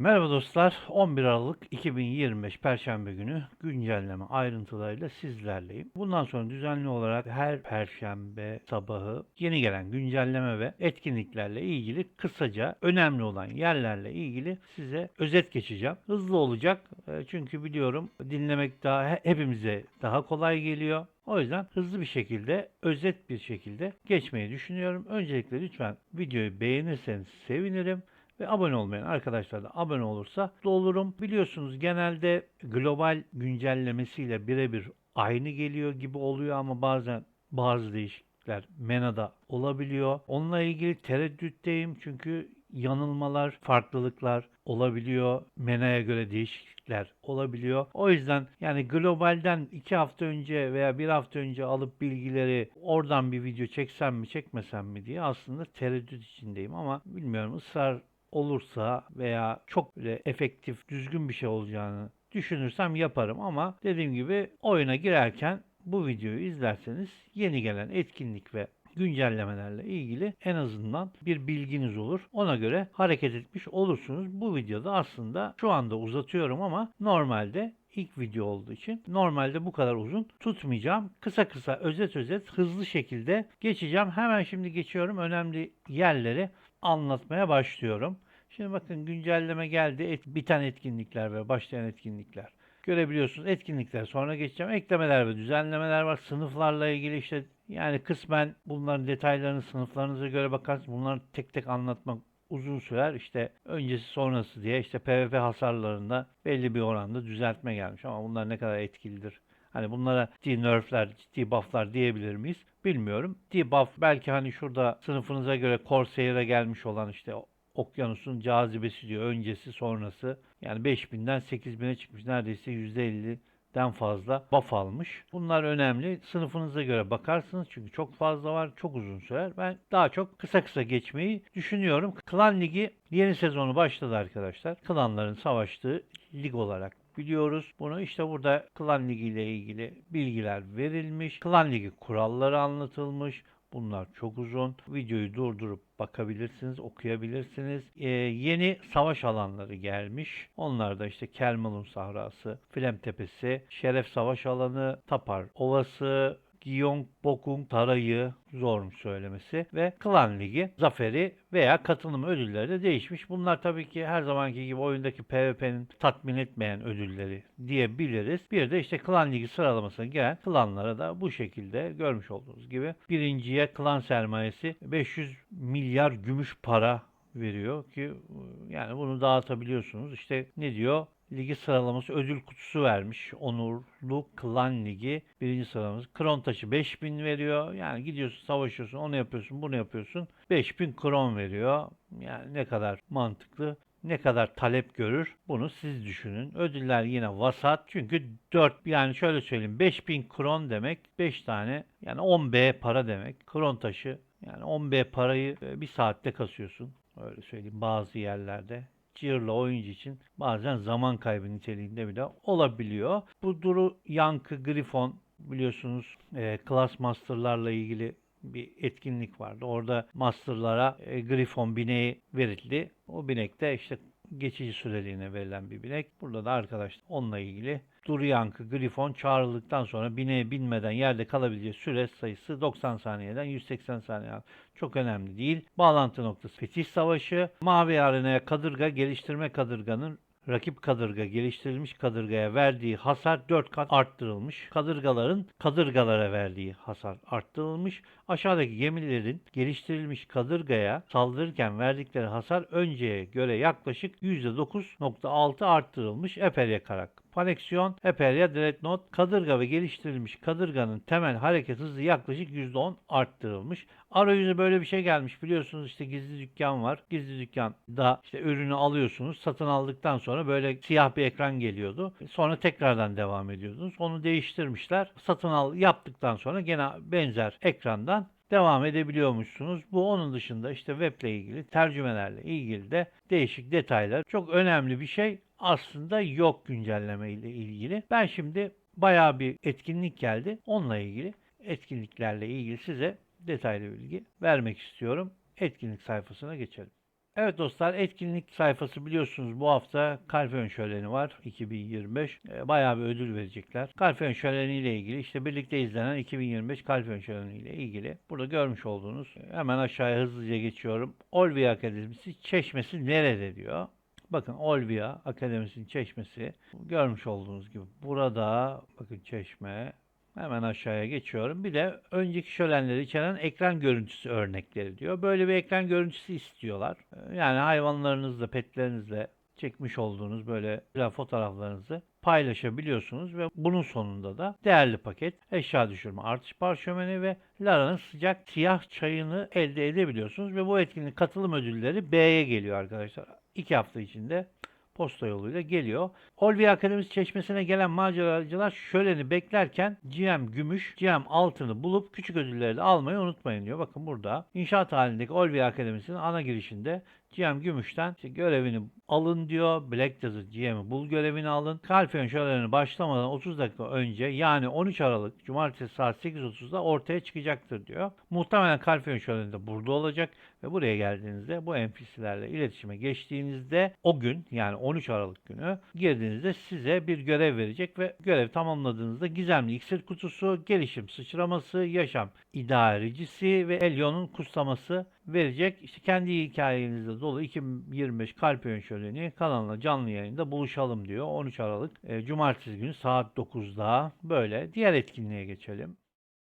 Merhaba dostlar. 11 Aralık 2025 Perşembe günü güncelleme ayrıntılarıyla sizlerleyim. Bundan sonra düzenli olarak her Perşembe sabahı yeni gelen güncelleme ve etkinliklerle ilgili kısaca önemli olan yerlerle ilgili size özet geçeceğim. Hızlı olacak e, çünkü biliyorum dinlemek daha hepimize daha kolay geliyor. O yüzden hızlı bir şekilde, özet bir şekilde geçmeyi düşünüyorum. Öncelikle lütfen videoyu beğenirseniz sevinirim ve abone olmayan arkadaşlar da abone olursa olurum. Biliyorsunuz genelde global güncellemesiyle birebir aynı geliyor gibi oluyor ama bazen bazı değişiklikler MENA'da olabiliyor. Onunla ilgili tereddütteyim çünkü yanılmalar, farklılıklar olabiliyor. MENA'ya göre değişiklikler olabiliyor. O yüzden yani globalden iki hafta önce veya bir hafta önce alıp bilgileri oradan bir video çeksem mi çekmesem mi diye aslında tereddüt içindeyim ama bilmiyorum ısrar olursa veya çok böyle efektif, düzgün bir şey olacağını düşünürsem yaparım ama dediğim gibi oyuna girerken bu videoyu izlerseniz yeni gelen etkinlik ve güncellemelerle ilgili en azından bir bilginiz olur. Ona göre hareket etmiş olursunuz. Bu videoda aslında şu anda uzatıyorum ama normalde ilk video olduğu için normalde bu kadar uzun tutmayacağım. Kısa kısa özet özet hızlı şekilde geçeceğim. Hemen şimdi geçiyorum önemli yerleri anlatmaya başlıyorum. Şimdi bakın güncelleme geldi. Et, biten etkinlikler ve başlayan etkinlikler. Görebiliyorsunuz etkinlikler. Sonra geçeceğim. Eklemeler ve düzenlemeler var. Sınıflarla ilgili işte yani kısmen bunların detaylarını sınıflarınıza göre bakarsınız. Bunları tek tek anlatmak uzun sürer. İşte öncesi sonrası diye işte PvP hasarlarında belli bir oranda düzeltme gelmiş ama bunlar ne kadar etkilidir Hani bunlara ciddi nerfler, ciddi bufflar diyebilir miyiz? Bilmiyorum. Ciddi buff belki hani şurada sınıfınıza göre Corsair'a gelmiş olan işte okyanusun cazibesi diyor. Öncesi sonrası. Yani 5000'den 8000'e çıkmış. Neredeyse %50'den fazla buff almış. Bunlar önemli. Sınıfınıza göre bakarsınız çünkü çok fazla var. Çok uzun sürer. Ben daha çok kısa kısa geçmeyi düşünüyorum. Klan Ligi yeni sezonu başladı arkadaşlar. Klanların savaştığı lig olarak biliyoruz. Bunu işte burada Klan Ligi ile ilgili bilgiler verilmiş. Klan Ligi kuralları anlatılmış. Bunlar çok uzun. Videoyu durdurup bakabilirsiniz, okuyabilirsiniz. Ee, yeni savaş alanları gelmiş. Onlar da işte Kelmalun Sahrası, Flem Tepesi, Şeref Savaş Alanı, Tapar Ovası, Gyeongbokgung Tarayı zor mu söylemesi ve Klan Ligi zaferi veya katılım ödülleri de değişmiş. Bunlar tabii ki her zamanki gibi oyundaki PvP'nin tatmin etmeyen ödülleri diyebiliriz. Bir de işte Klan Ligi sıralamasına gelen klanlara da bu şekilde görmüş olduğunuz gibi birinciye klan sermayesi 500 milyar gümüş para veriyor ki yani bunu dağıtabiliyorsunuz. İşte ne diyor? Ligi sıralaması ödül kutusu vermiş. Onurlu Klan Ligi birinci sıralaması. Kron taşı 5000 veriyor. Yani gidiyorsun savaşıyorsun onu yapıyorsun bunu yapıyorsun. 5000 kron veriyor. Yani ne kadar mantıklı ne kadar talep görür bunu siz düşünün. Ödüller yine vasat çünkü 4 yani şöyle söyleyeyim 5000 kron demek 5 tane yani 10B para demek. Kron taşı yani 10B parayı bir saatte kasıyorsun. Öyle söyleyeyim bazı yerlerde çığırlı oyuncu için bazen zaman kaybı niteliğinde bile olabiliyor. Bu Duru Yankı Grifon biliyorsunuz e, Class Master'larla ilgili bir etkinlik vardı. Orada Master'lara e, Grifon bineği verildi. O binek de işte geçici süreliğine verilen bir binek. Burada da arkadaşlar onunla ilgili Duru Yankı Grifon çağrıldıktan sonra bineğe binmeden yerde kalabileceği süre sayısı 90 saniyeden 180 saniye. Çok önemli değil. Bağlantı noktası Fetih Savaşı. Mavi Arena'ya kadırga geliştirme kadırganın rakip kadırga geliştirilmiş kadırgaya verdiği hasar 4 kat arttırılmış. Kadırgaların kadırgalara verdiği hasar arttırılmış. Aşağıdaki gemilerin geliştirilmiş kadırgaya saldırırken verdikleri hasar önceye göre yaklaşık %9.6 arttırılmış. Epey yakarak Paneksiyon, Eperya, Dreadnought, kadırga ve geliştirilmiş kadırganın temel hareket hızı yaklaşık %10 arttırılmış. Arayüze böyle bir şey gelmiş. Biliyorsunuz işte gizli dükkan var. Gizli dükkanda işte ürünü alıyorsunuz. Satın aldıktan sonra böyle siyah bir ekran geliyordu. Sonra tekrardan devam ediyordunuz. Onu değiştirmişler. Satın al yaptıktan sonra gene benzer ekrandan devam edebiliyormuşsunuz. Bu onun dışında işte web ile ilgili, tercümelerle ilgili de değişik detaylar. Çok önemli bir şey aslında yok güncelleme ile ilgili. Ben şimdi bayağı bir etkinlik geldi. Onunla ilgili etkinliklerle ilgili size detaylı bilgi vermek istiyorum. Etkinlik sayfasına geçelim. Evet dostlar etkinlik sayfası biliyorsunuz bu hafta Kalfen Şöleni var 2025. Ee, Bayağı bir ödül verecekler. Kalfen Şöleni ile ilgili işte birlikte izlenen 2025 Kalfen Şöleni ile ilgili burada görmüş olduğunuz hemen aşağıya hızlıca geçiyorum. Olvia Akademisi çeşmesi nerede diyor. Bakın Olvia Akademisi'nin çeşmesi görmüş olduğunuz gibi burada bakın çeşme Hemen aşağıya geçiyorum. Bir de önceki şölenleri içeren ekran görüntüsü örnekleri diyor. Böyle bir ekran görüntüsü istiyorlar. Yani hayvanlarınızla, petlerinizle çekmiş olduğunuz böyle fotoğraflarınızı paylaşabiliyorsunuz ve bunun sonunda da değerli paket, eşya düşürme artış parşömeni ve Lara'nın sıcak siyah çayını elde edebiliyorsunuz ve bu etkinlik katılım ödülleri B'ye geliyor arkadaşlar. İki hafta içinde posta yoluyla geliyor. Olvia Akademisi çeşmesine gelen maceracılar şöleni beklerken GM gümüş, GM altını bulup küçük ödülleri de almayı unutmayın diyor. Bakın burada inşaat halindeki Olvia Akademisi'nin ana girişinde GM Gümüş'ten işte görevini alın diyor. Black Desert GM'i bul görevini alın. Kalfiyon şölenini başlamadan 30 dakika önce yani 13 Aralık Cumartesi saat 8.30'da ortaya çıkacaktır diyor. Muhtemelen Kalfiyon şöleni de burada olacak ve buraya geldiğinizde bu NPC'lerle iletişime geçtiğinizde o gün yani 13 Aralık günü girdiğinizde size bir görev verecek ve görev tamamladığınızda gizemli iksir kutusu, gelişim sıçraması, yaşam idarecisi ve Elyon'un kutsaması verecek. İşte kendi hikayenizde dolu 2025 Kalpiyon Şöleni kanalına canlı yayında buluşalım diyor. 13 Aralık e, Cumartesi günü saat 9'da böyle. Diğer etkinliğe geçelim.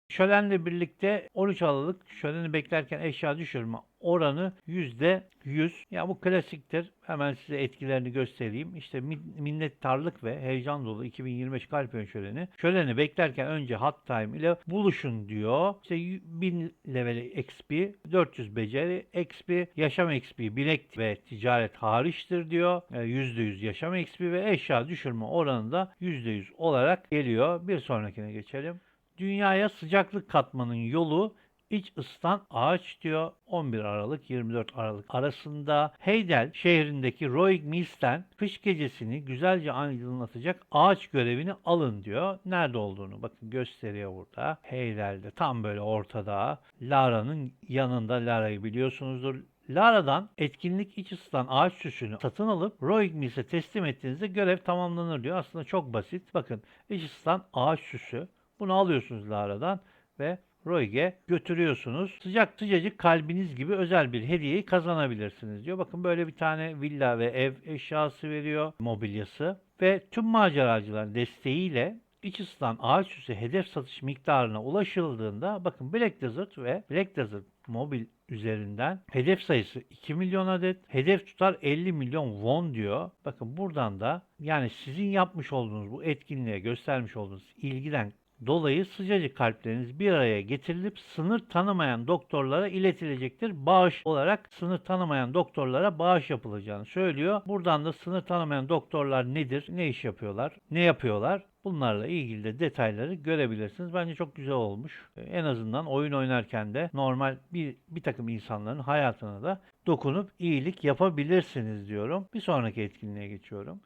Şölenle birlikte 13 Aralık şöleni beklerken eşya düşürme oranı %100. Ya bu klasiktir. Hemen size etkilerini göstereyim. İşte min- minnettarlık ve heyecan dolu 2025 Kalpiyon şöleni. Şöleni beklerken önce hot time ile buluşun diyor. İşte y- 1000 level XP, 400 beceri XP, yaşam XP, bilek ve ticaret hariçtir diyor. E, %100 yaşam XP ve eşya düşürme oranı da %100 olarak geliyor. Bir sonrakine geçelim. Dünyaya sıcaklık katmanın yolu iç ısıtan ağaç diyor 11 Aralık 24 Aralık arasında Heydel şehrindeki Roig Mills'ten kış gecesini güzelce aydınlatacak ağaç görevini alın diyor. Nerede olduğunu bakın gösteriyor burada. Heydel'de tam böyle ortada. Lara'nın yanında Lara'yı biliyorsunuzdur. Lara'dan etkinlik iç ısıtan ağaç süsünü satın alıp Roig Mills'e teslim ettiğinizde görev tamamlanır diyor. Aslında çok basit. Bakın iç ısıtan ağaç süsü. Bunu alıyorsunuz Lara'dan ve Roig'e götürüyorsunuz. Sıcak sıcacık kalbiniz gibi özel bir hediyeyi kazanabilirsiniz diyor. Bakın böyle bir tane villa ve ev eşyası veriyor, mobilyası. Ve tüm maceracıların desteğiyle iç ısıtan ağaç süsü hedef satış miktarına ulaşıldığında bakın Black Desert ve Black Desert mobil üzerinden hedef sayısı 2 milyon adet, hedef tutar 50 milyon won diyor. Bakın buradan da yani sizin yapmış olduğunuz bu etkinliğe göstermiş olduğunuz ilgiden dolayı sıcacık kalpleriniz bir araya getirilip sınır tanımayan doktorlara iletilecektir. Bağış olarak sınır tanımayan doktorlara bağış yapılacağını söylüyor. Buradan da sınır tanımayan doktorlar nedir, ne iş yapıyorlar, ne yapıyorlar? Bunlarla ilgili de detayları görebilirsiniz. Bence çok güzel olmuş. En azından oyun oynarken de normal bir, bir takım insanların hayatına da dokunup iyilik yapabilirsiniz diyorum. Bir sonraki etkinliğe geçiyorum.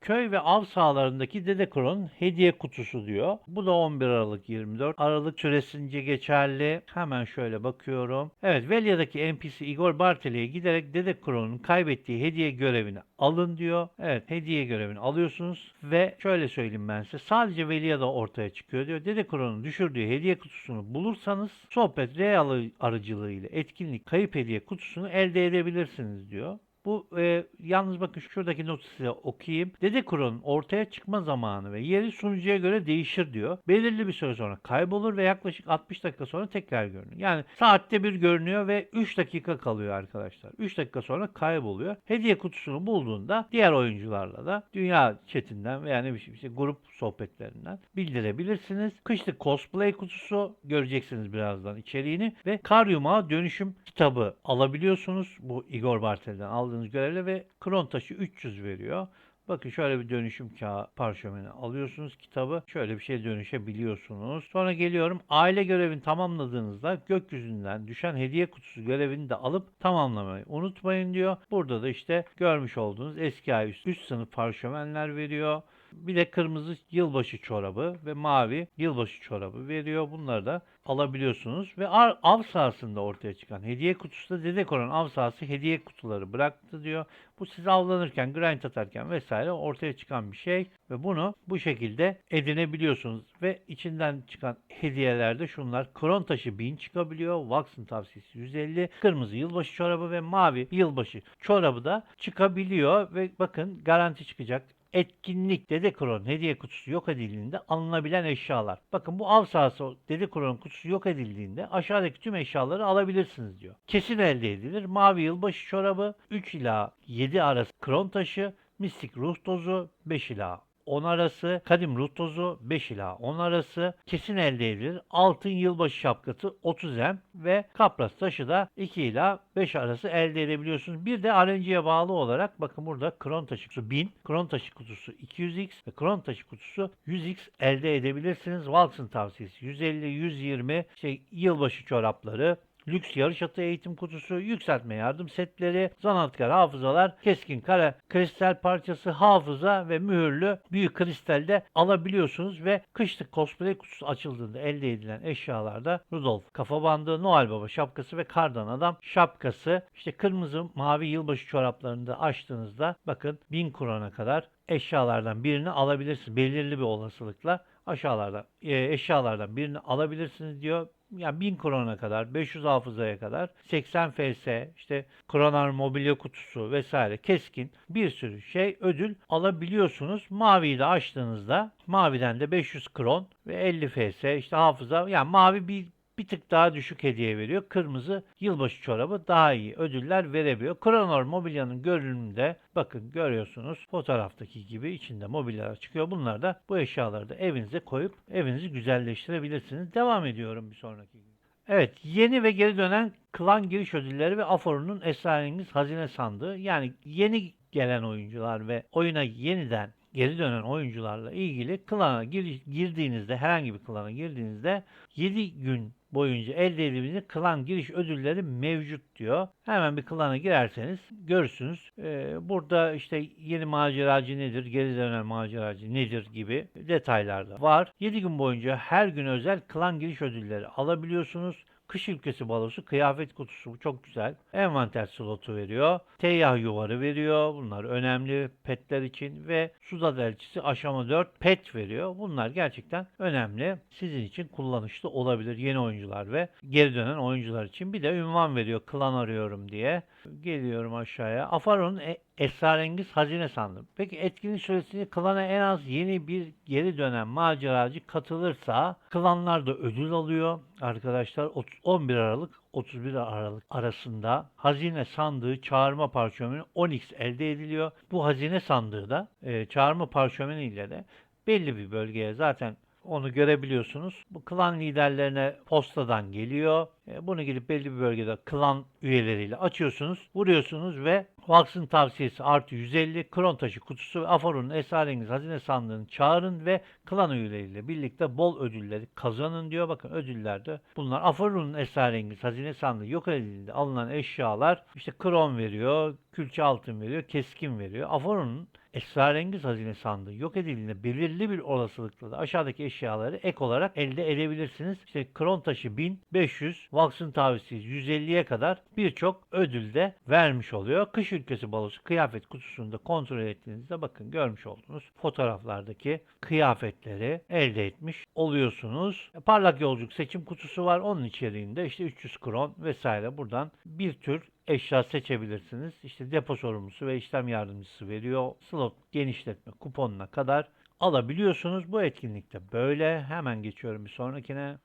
Köy ve av sahalarındaki Dede Kron'un hediye kutusu diyor. Bu da 11 Aralık 24 Aralık süresince geçerli. Hemen şöyle bakıyorum. Evet Velya'daki NPC Igor Barteli'ye giderek Dede Kron'un kaybettiği hediye görevini alın diyor. Evet hediye görevini alıyorsunuz ve şöyle söyleyeyim ben size. Sadece Velya'da ortaya çıkıyor diyor. Dede Kron'un düşürdüğü hediye kutusunu bulursanız sohbet real aracılığıyla etkinlik kayıp hediye kutusunu elde edebilirsiniz diyor. Bu e, yalnız bakın şuradaki notu size okuyayım. Dede ortaya çıkma zamanı ve yeri sunucuya göre değişir diyor. Belirli bir süre sonra kaybolur ve yaklaşık 60 dakika sonra tekrar görünür. Yani saatte bir görünüyor ve 3 dakika kalıyor arkadaşlar. 3 dakika sonra kayboluyor. Hediye kutusunu bulduğunda diğer oyuncularla da dünya chatinden veya ne bileyim işte grup sohbetlerinden bildirebilirsiniz. Kışlık cosplay kutusu göreceksiniz birazdan içeriğini ve kar yumağı dönüşüm kitabı alabiliyorsunuz. Bu Igor Bartel'den aldığınız görevle ve kron taşı 300 veriyor. Bakın şöyle bir dönüşüm kağıdı parşömeni alıyorsunuz kitabı. Şöyle bir şey dönüşebiliyorsunuz. Sonra geliyorum aile görevini tamamladığınızda gökyüzünden düşen hediye kutusu görevini de alıp tamamlamayı unutmayın diyor. Burada da işte görmüş olduğunuz eski ay üst, üst sınıf parşömenler veriyor. Bir de kırmızı yılbaşı çorabı ve mavi yılbaşı çorabı veriyor. Bunları da alabiliyorsunuz. Ve av sahasında ortaya çıkan hediye kutusu da Dede Koran av sahası hediye kutuları bıraktı diyor. Bu siz avlanırken, grind atarken vesaire ortaya çıkan bir şey ve bunu bu şekilde edinebiliyorsunuz. Ve içinden çıkan hediyelerde şunlar. Kron taşı 1000 çıkabiliyor. Watson tavsiyesi 150. Kırmızı yılbaşı çorabı ve mavi yılbaşı çorabı da çıkabiliyor. Ve bakın garanti çıkacak etkinlik Dede Kron hediye kutusu yok edildiğinde alınabilen eşyalar. Bakın bu av sahası Dede Kron kutusu yok edildiğinde aşağıdaki tüm eşyaları alabilirsiniz diyor. Kesin elde edilir. Mavi yılbaşı çorabı 3 ila 7 arası kron taşı, mistik ruh tozu 5 ila 10 arası, kadim ruh tozu 5 ila 10 arası, kesin elde edilir. Altın yılbaşı şapkası 30 m ve kapras taşı da 2 ila 5 arası elde edebiliyorsunuz. Bir de RNG'ye bağlı olarak bakın burada kron taşı kutusu 1000, kron taşı kutusu 200x ve kron taşı kutusu 100x elde edebilirsiniz. Walks'ın tavsiyesi 150, 120, şey yılbaşı çorapları, lüks yarış atı eğitim kutusu, yükseltme yardım setleri, zanaatkar hafızalar, keskin kare kristal parçası, hafıza ve mühürlü büyük kristalde alabiliyorsunuz ve kışlık cosplay kutusu açıldığında elde edilen eşyalarda Rudolf kafa bandı, Noel Baba şapkası ve kardan adam şapkası, işte kırmızı mavi yılbaşı çoraplarını da açtığınızda bakın 1000 krona kadar eşyalardan birini alabilirsiniz. Belirli bir olasılıkla aşağılarda e, eşyalardan birini alabilirsiniz diyor. Yani 1000 krona kadar, 500 hafızaya kadar, 80 FS, işte kronar mobilya kutusu vesaire keskin bir sürü şey ödül alabiliyorsunuz. Maviyi de açtığınızda maviden de 500 kron ve 50 FS işte hafıza yani mavi bir bir tık daha düşük hediye veriyor. Kırmızı yılbaşı çorabı daha iyi ödüller verebiliyor. Kronor mobilyanın görünümünde bakın görüyorsunuz fotoğraftaki gibi içinde mobilyalar çıkıyor. Bunlar da bu eşyaları da evinize koyup evinizi güzelleştirebilirsiniz. Devam ediyorum bir sonraki gün. Evet, yeni ve geri dönen klan giriş ödülleri ve Afor'un esrarengiz hazine sandığı. Yani yeni gelen oyuncular ve oyuna yeniden geri dönen oyuncularla ilgili klana gir- girdiğinizde herhangi bir klana girdiğinizde 7 gün boyunca elde edebildiğiniz klan giriş ödülleri mevcut diyor. Hemen bir klana girerseniz görürsünüz. Ee, burada işte yeni maceracı nedir, geri dönen maceracı nedir gibi detaylar da var. 7 gün boyunca her gün özel klan giriş ödülleri alabiliyorsunuz. Kış ülkesi balosu, kıyafet kutusu bu çok güzel. Envanter slotu veriyor. Teyyah yuvarı veriyor. Bunlar önemli petler için ve Suda elçisi aşama 4 pet veriyor. Bunlar gerçekten önemli. Sizin için kullanışlı olabilir yeni oyuncular ve geri dönen oyuncular için. Bir de ünvan veriyor klan arıyorum diye. Geliyorum aşağıya. Afaron'un e- esrarengiz hazine sandım. Peki etkinlik süresinde klana en az yeni bir geri dönen maceracı katılırsa klanlar da ödül alıyor. Arkadaşlar ot- 11 Aralık 31 Aralık arasında hazine sandığı çağırma parşömeni 10x elde ediliyor. Bu hazine sandığı da e, çağırma parşömeni ile de belli bir bölgeye zaten onu görebiliyorsunuz. Bu klan liderlerine postadan geliyor. E, Bunu gidip belli bir bölgede klan üyeleriyle açıyorsunuz, vuruyorsunuz ve Vax'ın tavsiyesi artı 150 kron taşı kutusu ve Afor'un esrarengiz hazine sandığını çağırın ve klan üyeleriyle birlikte bol ödülleri kazanın diyor. Bakın ödüllerde bunlar Afor'un esrarengiz hazine sandığı yok edildiğinde alınan eşyalar işte kron veriyor, külçe altın veriyor, keskin veriyor. Afor'un esrarengiz hazine sandığı yok edildiğinde belirli bir olasılıkla da aşağıdaki eşyaları ek olarak elde edebilirsiniz. İşte kron taşı 1000, 500, Vax'ın tavsiyesi 150'ye kadar birçok ödül de vermiş oluyor. Kış ülkesi balosu kıyafet kutusunda kontrol ettiğinizde bakın görmüş olduğunuz fotoğraflardaki kıyafetleri elde etmiş oluyorsunuz. E, Parlak yolculuk seçim kutusu var. Onun içeriğinde işte 300 kron vesaire buradan bir tür eşya seçebilirsiniz. İşte depo sorumlusu ve işlem yardımcısı veriyor. Slot genişletme kuponuna kadar alabiliyorsunuz. Bu etkinlikte böyle. Hemen geçiyorum bir sonrakine.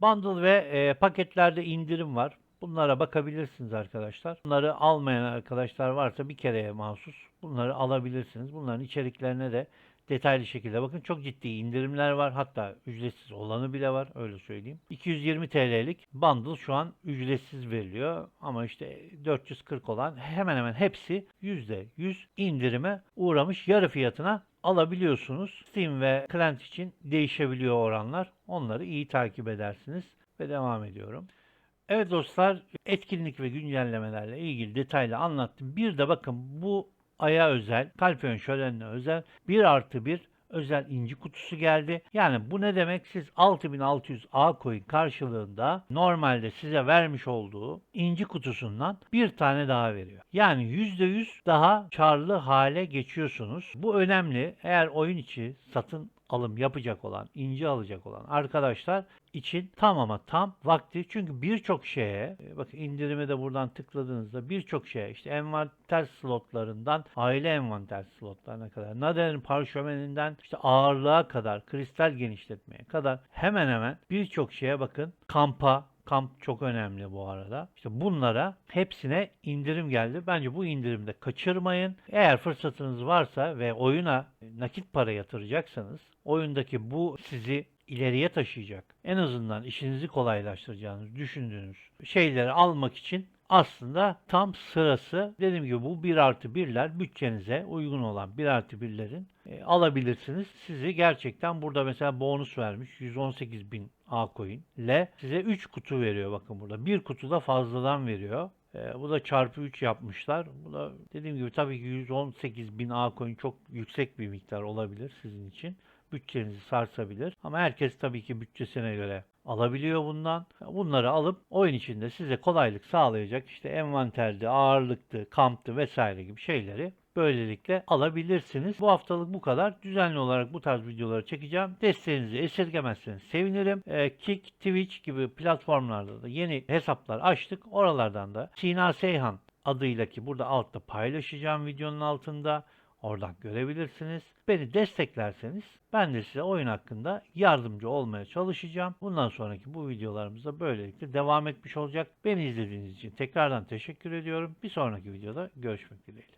Bundle ve e, paketlerde indirim var. Bunlara bakabilirsiniz arkadaşlar. Bunları almayan arkadaşlar varsa bir kereye mahsus bunları alabilirsiniz. Bunların içeriklerine de detaylı şekilde bakın. Çok ciddi indirimler var. Hatta ücretsiz olanı bile var. Öyle söyleyeyim. 220 TL'lik bundle şu an ücretsiz veriliyor. Ama işte 440 olan hemen hemen hepsi %100 indirime uğramış. Yarı fiyatına alabiliyorsunuz. Steam ve Client için değişebiliyor oranlar. Onları iyi takip edersiniz. Ve devam ediyorum. Evet dostlar etkinlik ve güncellemelerle ilgili detaylı anlattım. Bir de bakın bu aya özel, Kalpiyon şölenine özel 1 artı 1 özel inci kutusu geldi. Yani bu ne demek? Siz 6600 A coin karşılığında normalde size vermiş olduğu inci kutusundan bir tane daha veriyor. Yani %100 daha karlı hale geçiyorsunuz. Bu önemli. Eğer oyun içi satın alım yapacak olan, inci alacak olan arkadaşlar için tam ama tam vakti. Çünkü birçok şeye, e, bakın indirime de buradan tıkladığınızda birçok şeye işte envanter slotlarından aile envanter slotlarına kadar, Nader'in parşömeninden işte ağırlığa kadar, kristal genişletmeye kadar hemen hemen birçok şeye bakın. Kampa, Kamp çok önemli bu arada. İşte bunlara hepsine indirim geldi. Bence bu indirimde kaçırmayın. Eğer fırsatınız varsa ve oyuna nakit para yatıracaksanız oyundaki bu sizi ileriye taşıyacak. En azından işinizi kolaylaştıracağınız düşündüğünüz şeyleri almak için aslında tam sırası. Dediğim gibi bu 1 artı 1'ler bütçenize uygun olan 1 artı 1'lerin e, alabilirsiniz. Sizi gerçekten burada mesela bonus vermiş 118 bin A coin ile size 3 kutu veriyor bakın burada. Bir kutu da fazladan veriyor. E, bu da çarpı 3 yapmışlar. Bu da dediğim gibi tabii ki 118 bin A coin çok yüksek bir miktar olabilir sizin için bütçenizi sarsabilir. Ama herkes tabii ki bütçesine göre alabiliyor bundan. Bunları alıp oyun içinde size kolaylık sağlayacak işte envanterde, ağırlıktı, kamptı vesaire gibi şeyleri böylelikle alabilirsiniz. Bu haftalık bu kadar. Düzenli olarak bu tarz videoları çekeceğim. Desteğinizi esirgemezseniz sevinirim. Ee, Kick, Twitch gibi platformlarda da yeni hesaplar açtık. Oralardan da Sina Seyhan adıyla ki burada altta paylaşacağım videonun altında. Oradan görebilirsiniz. Beni desteklerseniz ben de size oyun hakkında yardımcı olmaya çalışacağım. Bundan sonraki bu videolarımızda böylelikle devam etmiş olacak. Beni izlediğiniz için tekrardan teşekkür ediyorum. Bir sonraki videoda görüşmek dileğiyle.